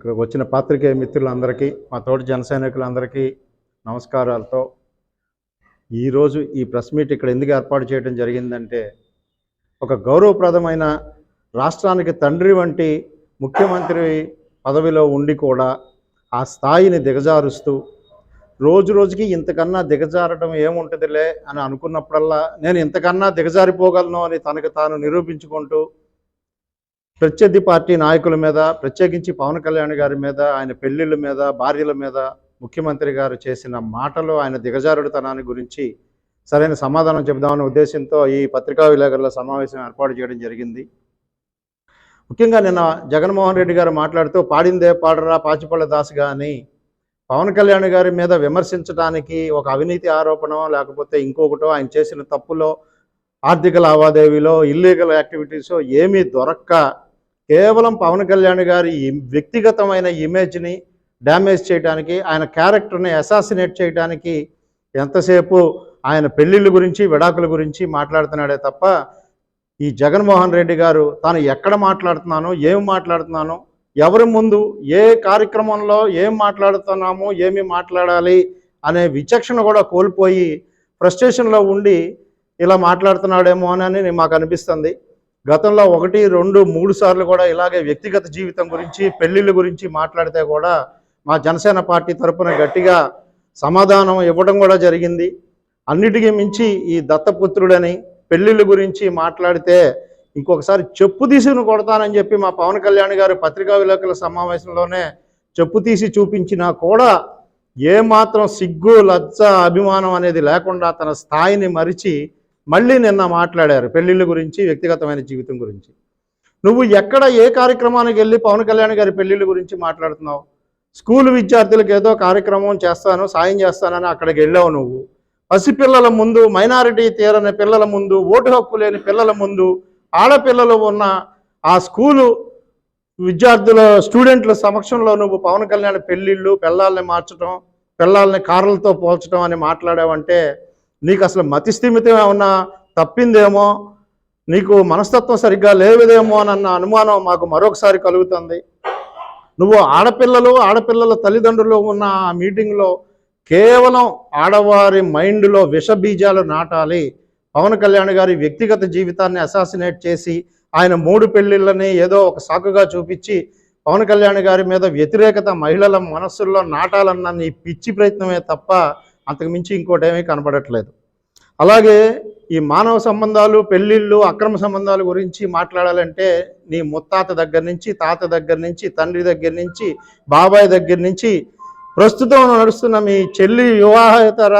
ఇక్కడికి వచ్చిన పాత్రికేయ మిత్రులందరికీ మా తోటి జనసైనికులందరికీ నమస్కారాలతో ఈరోజు ఈ ప్రెస్ మీట్ ఇక్కడ ఎందుకు ఏర్పాటు చేయడం జరిగిందంటే ఒక గౌరవప్రదమైన రాష్ట్రానికి తండ్రి వంటి ముఖ్యమంత్రి పదవిలో ఉండి కూడా ఆ స్థాయిని దిగజారుస్తూ రోజు రోజుకి ఇంతకన్నా దిగజారడం ఏముంటుందిలే అని అనుకున్నప్పుడల్లా నేను ఇంతకన్నా దిగజారిపోగలను అని తనకు తాను నిరూపించుకుంటూ ప్రత్యర్థి పార్టీ నాయకుల మీద ప్రత్యేకించి పవన్ కళ్యాణ్ గారి మీద ఆయన పెళ్ళిళ్ళ మీద భార్యల మీద ముఖ్యమంత్రి గారు చేసిన మాటలు ఆయన దిగజారుడుతనాన్ని గురించి సరైన సమాధానం చెబుదామనే ఉద్దేశంతో ఈ పత్రికా విలేకరుల సమావేశం ఏర్పాటు చేయడం జరిగింది. ముఖ్యంగా నిన్న జగన్మోహన్ రెడ్డి గారు మాట్లాడుతూ పాడిందే పాడరా పాచిపళ్ళ దాస్ కానీ పవన్ కళ్యాణ్ గారి మీద విమర్శించడానికి ఒక అవినీతి ఆరోపణ లేకపోతే ఇంకొకటో ఆయన చేసిన తప్పులో ఆర్థిక లావాదేవీలో ఇల్లీగల్ యాక్టివిటీస్ ఏమీ దొరక్క కేవలం పవన్ కళ్యాణ్ గారి వ్యక్తిగతమైన ఇమేజ్ని డ్యామేజ్ చేయడానికి ఆయన క్యారెక్టర్ని అసాసినేట్ చేయడానికి ఎంతసేపు ఆయన పెళ్ళిళ్ళ గురించి విడాకుల గురించి మాట్లాడుతున్నాడే తప్ప ఈ జగన్మోహన్ రెడ్డి గారు తాను ఎక్కడ మాట్లాడుతున్నానో ఏం మాట్లాడుతున్నానో ఎవరి ముందు ఏ కార్యక్రమంలో ఏం మాట్లాడుతున్నాము ఏమి మాట్లాడాలి అనే విచక్షణ కూడా కోల్పోయి ఫ్రస్ట్రేషన్లో ఉండి ఇలా మాట్లాడుతున్నాడేమో అని మాకు అనిపిస్తుంది. గతంలో ఒకటి రెండు మూడు సార్లు కూడా ఇలాగే వ్యక్తిగత జీవితం గురించి పెళ్ళిళ్ళ గురించి మాట్లాడితే కూడా మా జనసేన పార్టీ తరపున గట్టిగా సమాధానం ఇవ్వడం కూడా జరిగింది. అన్నిటికీ మించి ఈ దత్తపుత్రుడని పెళ్ళిళ్ళ గురించి మాట్లాడితే ఇంకొకసారి చెప్పు తీసుకుని కొడతానని చెప్పి మా పవన్ కళ్యాణ్ గారు పత్రికా విలేకరుల సమావేశంలోనే చెప్పు తీసి చూపించినా కూడా ఏమాత్రం సిగ్గు లజ్జ అభిమానం అనేది లేకుండా తన స్థాయిని మరిచి మళ్ళీ నిన్న మాట్లాడారు పెళ్ళిళ్ళ గురించి వ్యక్తిగతమైన జీవితం గురించి. నువ్వు ఎక్కడ ఏ కార్యక్రమానికి వెళ్ళి పవన్ కళ్యాణ్ గారి పెళ్ళిళ్ళ గురించి మాట్లాడుతున్నావు? స్కూల్ విద్యార్థులకు ఏదో కార్యక్రమం చేస్తాను సాయం చేస్తానని అక్కడికి వెళ్ళావు నువ్వు. పసిపిల్లల ముందు మైనారిటీ తీరని పిల్లల ముందు ఓటు హక్కు లేని పిల్లల ముందు ఆడపిల్లలు ఉన్న ఆ స్కూలు విద్యార్థుల స్టూడెంట్ల సమక్షంలో నువ్వు పవన్ కళ్యాణ్ పెళ్ళిళ్ళు పిల్లల్ని మార్చడం పిల్లల్ని కార్లతో పోల్చడం అని మాట్లాడావంటే నీకు అసలు మతి స్థిమితం ఏమన్నా తప్పిందేమో నీకు మనస్తత్వం సరిగ్గా లేవదేమో అన్న అనుమానం మాకు మరొకసారి కలుగుతుంది. నువ్వు ఆడపిల్లలు ఆడపిల్లల తల్లిదండ్రులు ఉన్న ఆ మీటింగ్లో కేవలం ఆడవారి మైండ్లో విష బీజాలు నాటాలి. పవన్ కళ్యాణ్ గారి వ్యక్తిగత జీవితాన్ని అసాసినేట్ చేసి ఆయన మూడు పెళ్ళిళ్ళని ఏదో ఒక సాకుగా చూపించి పవన్ కళ్యాణ్ గారి మీద వ్యతిరేకత మహిళల మనస్సుల్లో నాటాలన్న నీ పిచ్చి ప్రయత్నమే తప్ప అంతకుమించి ఇంకోటి ఏమీ కనపడట్లేదు అలాగే ఈ మానవ సంబంధాలు పెళ్ళిళ్ళు అక్రమ సంబంధాల గురించి మాట్లాడాలంటే నీ ముత్తాత దగ్గర నుంచి తాత దగ్గర నుంచి తండ్రి దగ్గర నుంచి బాబాయ్ దగ్గర నుంచి ప్రస్తుతం నడుస్తున్న మీ చెల్లి వివాహేతర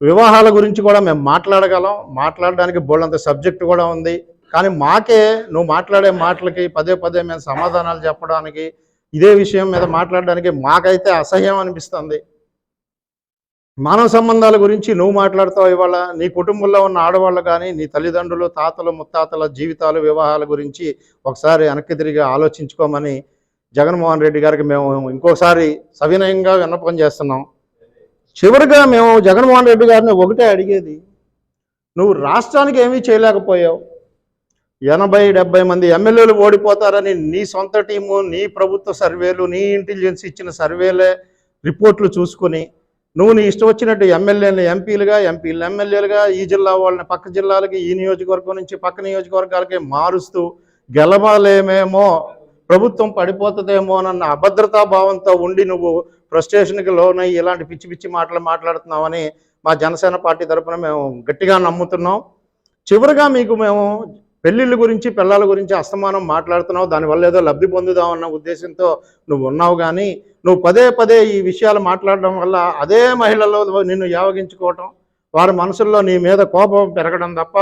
వివాహాల గురించి కూడా మేము మాట్లాడగలం. మాట్లాడడానికి బోళ్ళంత సబ్జెక్ట్ కూడా ఉంది. కానీ మాకే నువ్వు మాట్లాడే మాటలకి పదే పదే మేము సమాధానాలు చెప్పడానికి ఇదే విషయం మీద మాట్లాడడానికి మాకైతే అసహ్యం అనిపిస్తుంది. మానవ సంబంధాల గురించి నువ్వు మాట్లాడుతావు ఇవాళ నీ కుటుంబంలో ఉన్న ఆడవాళ్ళు కానీ నీ తల్లిదండ్రులు తాతలు ముత్తాతల జీవితాలు వివాహాల గురించి ఒకసారి వెనక్కి తిరిగి ఆలోచించుకోమని జగన్మోహన్ రెడ్డి గారికి మేము ఇంకోసారి సవినయంగా విన్నపం చేస్తున్నాం. చివరిగా మేము జగన్మోహన్ రెడ్డి గారిని ఒకటే అడిగేది నువ్వు రాష్ట్రానికి ఏమీ చేయలేకపోయావు. ఎనభై డెబ్బై మంది ఎమ్మెల్యేలు ఓడిపోతారని నీ సొంత టీము నీ ప్రభుత్వ సర్వేలు నీ ఇంటెలిజెన్స్ ఇచ్చిన సర్వేలే రిపోర్ట్లు చూసుకుని నువ్వు నీ ఇష్టం వచ్చినట్టు ఎమ్మెల్యేలు ఎంపీలుగా ఎంపీలు ఎమ్మెల్యేలుగా ఈ జిల్లా వాళ్ళని పక్క జిల్లాలకి ఈ నియోజకవర్గం నుంచి పక్క నియోజకవర్గాలకి మారుస్తూ గెలవలేమేమో ప్రభుత్వం పడిపోతుందేమో అన్న అభద్రతా భావంతో ఉండి నువ్వు ఫ్రస్ట్రేషన్కి లోనై ఇలాంటి పిచ్చి పిచ్చి మాటలు మాట్లాడుతున్నావని మా జనసేన పార్టీ తరఫున మేము గట్టిగా నమ్ముతున్నాం. చివరిగా మీకు మేము పెళ్ళిళ్ళ గురించి పిల్లల గురించి అస్తమానం మాట్లాడుతున్నావు దానివల్ల ఏదో లబ్ధి పొందుదాం అన్న ఉద్దేశంతో నువ్వు ఉన్నావు కానీ నువ్వు పదే పదే ఈ విషయాలు మాట్లాడడం వల్ల అదే మహిళల్లో నిన్ను యావగించుకోవటం వారి మనసుల్లో నీ మీద కోపం పెరగడం తప్ప